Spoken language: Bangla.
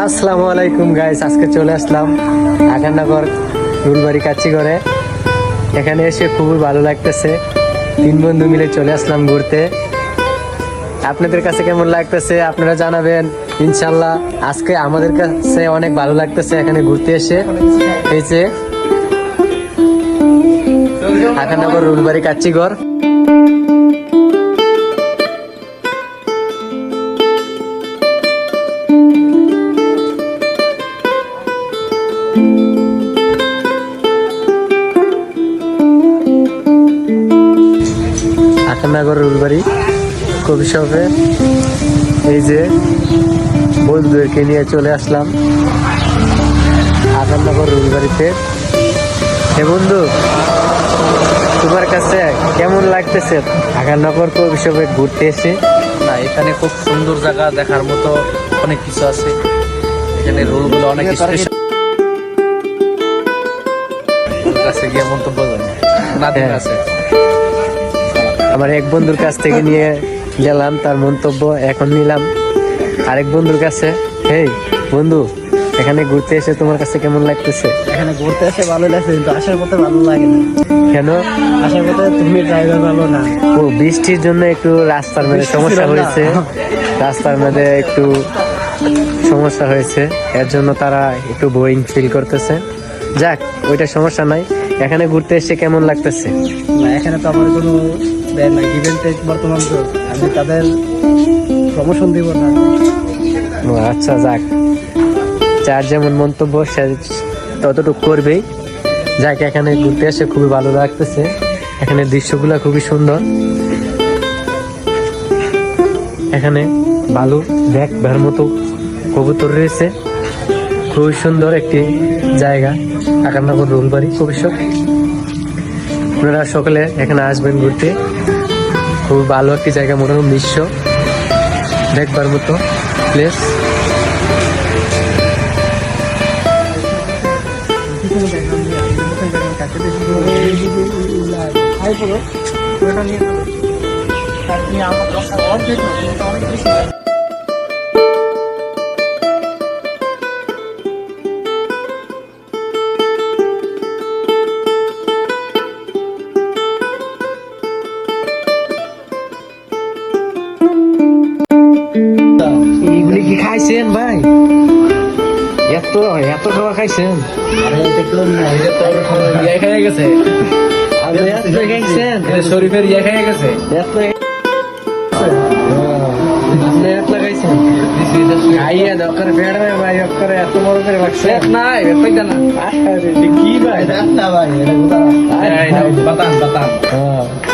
আসসালামু আলাইকুম গাইস আজকে চলে আসলাম আখাননগর রুলবাড়ি কাচ্চিগড়ে। এখানে এসে খুবই ভালো লাগতেছে। তিন বন্ধু মিলে চলে আসলাম ঘুরতে। আপনাদের কাছে কেমন লাগতেছে? আপনারা জানাবেন। ইনশাল্লাহ আজকে আমাদের কাছে অনেক ভালো লাগতেছে এখানে ঘুরতে এসে। এই যে আখাননগর রুলবাড়ি কাচ্চিগড়। আখাননগর রুলবাড়ি কবি শপে। এই যে বন্ধুদেরকে নিয়ে চলে আসলাম। আখাননগর রুলবাড়িতে হে বন্ধু তোমার কাছে কেমন লাগতেছে? আখাননগর কবি শপে ঘুরতে এসে? না এখানে খুব সুন্দর জায়গা দেখার মতো অনেক কিছু আছে। এখানে রোলগুলো অনেক স্পেশাল কাছে গিয়ে মন্তব্য নাদিম হ্যাঁ। আছে। আমার এক বন্ধুর কাছ থেকে নিয়ে গেলাম তার মন্তব্য এখন নিলাম। আরেক বন্ধুর কাছে হেই বন্ধু এখানে ঘুরতে এসে তোমার কাছে কেমন লাগতেছে? এখানে ঘুরতে এসে ভালো লাগছে কিন্তু আসার পথে ভালো লাগে না। কেন? আসার পথে তুমি ড্রাইভার ভালো না। ও বৃষ্টির জন্য একটু রাস্তার মধ্যে সমস্যা হয়েছে। রাস্তার মধ্যে একটু সমস্যা হয়েছে। এর জন্য তারা একটু বোয়িং ফিল করতেছে। যাক ওইটা সমস্যা নাই। এখানে ঘুরতে এসে কেমন লাগতেছে? না এখানে তো আমার কোনো দেয় না গিভেন টেক বর্তমান তো আমি তাদের প্রমোশন দিব না। আচ্ছা যাক। যার যেমন মন্তব্য, সে ততটুকু করবেই। যাক, এখানে ঘুরতে এসে খুবই ভালো লাগতেছে। এখানে দৃশ্যগুলো খুবই সুন্দর। এখানে ভালো দেখবার মতো কবুতর রয়েছে। খুবই সুন্দর একটি জায়গা। আকান্নগর রুলবাড়ি কবিশক আপনারা সকলে এখানে আসবেন ঘুরতে। খুব ভালো একটি জায়গা মনোরম দৃশ্য দেখবার মতো প্লেস এইগুলি কি খাইছেন ভাই? এত এত খাওয়া খাইছেন? ইয়ে খেয়ে গেছে আপনি এত খাইছেন শরীফের ইয়ে খেয়ে গেছে। এত আপনি এত লাগাইছেন খাইয়া দরকার বেড় ভাই ভাই করে এত বড় করে লাগছে নাই ব্যাপারটা না। আরে কি ভাই? না ভাই এটা না।